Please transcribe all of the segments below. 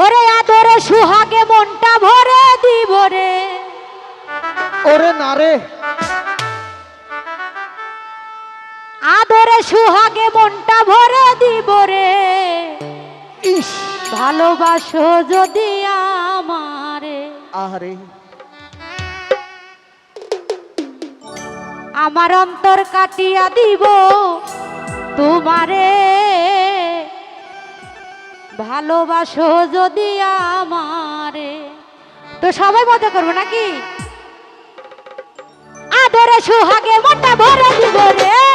ওরে আদরে সুহাগে মনটা ভরে দিব রে। ওরে না রে। আদরে সুহাগে মনটা ভরে দিব রে। ইস। ভালোবাসো যদি আমারে। আহারে। আমার অন্তর কাটিয়া দিব তোমারে। ভালোবাসো যদি আমারে। তো সবাই মজা করব নাকি? আদরে সুহাগে মোটা ভরে দিব রে।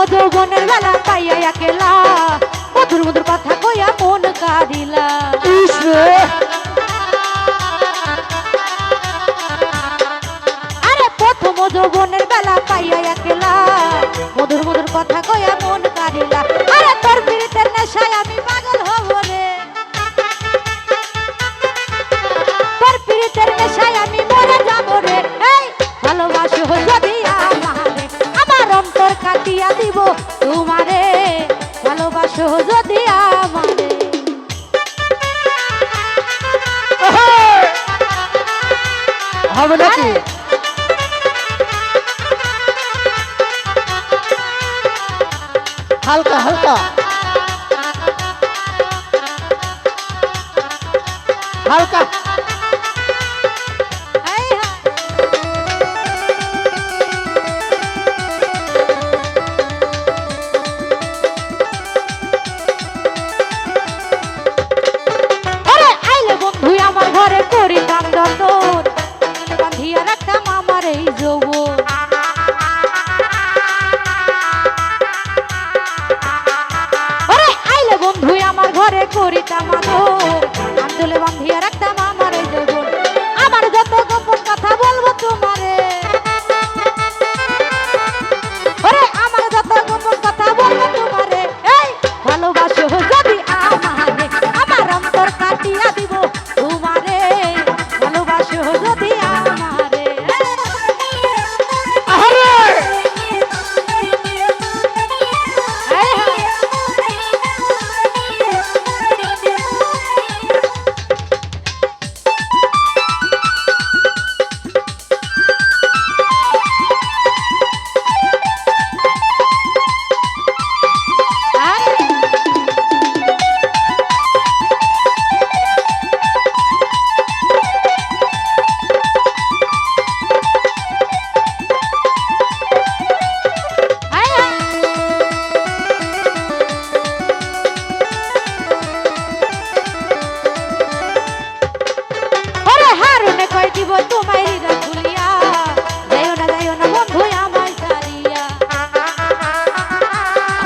প্রথম যৌবনের বেলা পাইয়া একেলা। মধুর মধুর কথা কইয়া মন কাঁদিলা। আরে প্রথম যৌবনের বেলা পাইয়া একেলা। মধুর মধুর কথা কইয়া মন কাঁদিলা। আরে তোর পীড়িতের নেশায় আমি পাগল হব রে। তোর পীড়িতের নেশায় আমি যদি আমারে আহা! হবে নাকি আরে! হালকা হালকা হালকা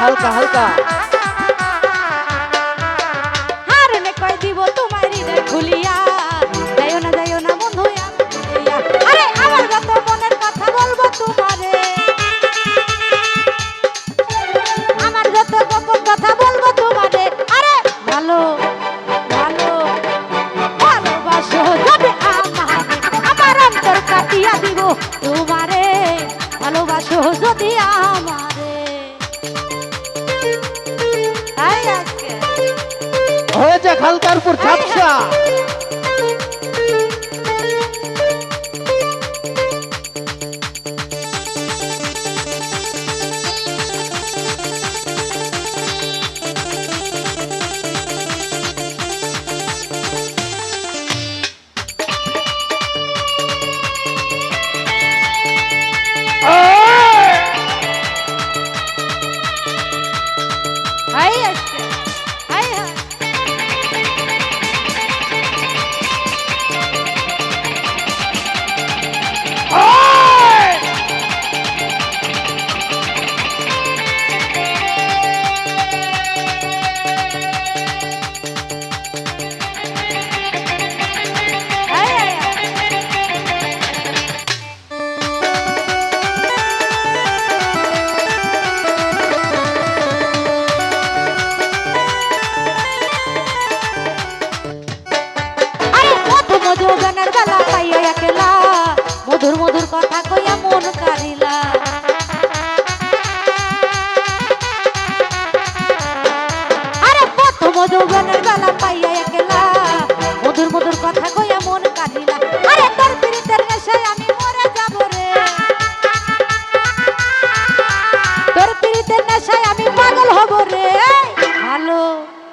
হালকা হালকা। ঠাকুর ঝাপসা Hey, I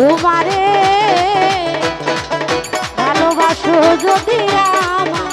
তোমারে ভালোবাসো যদি আমার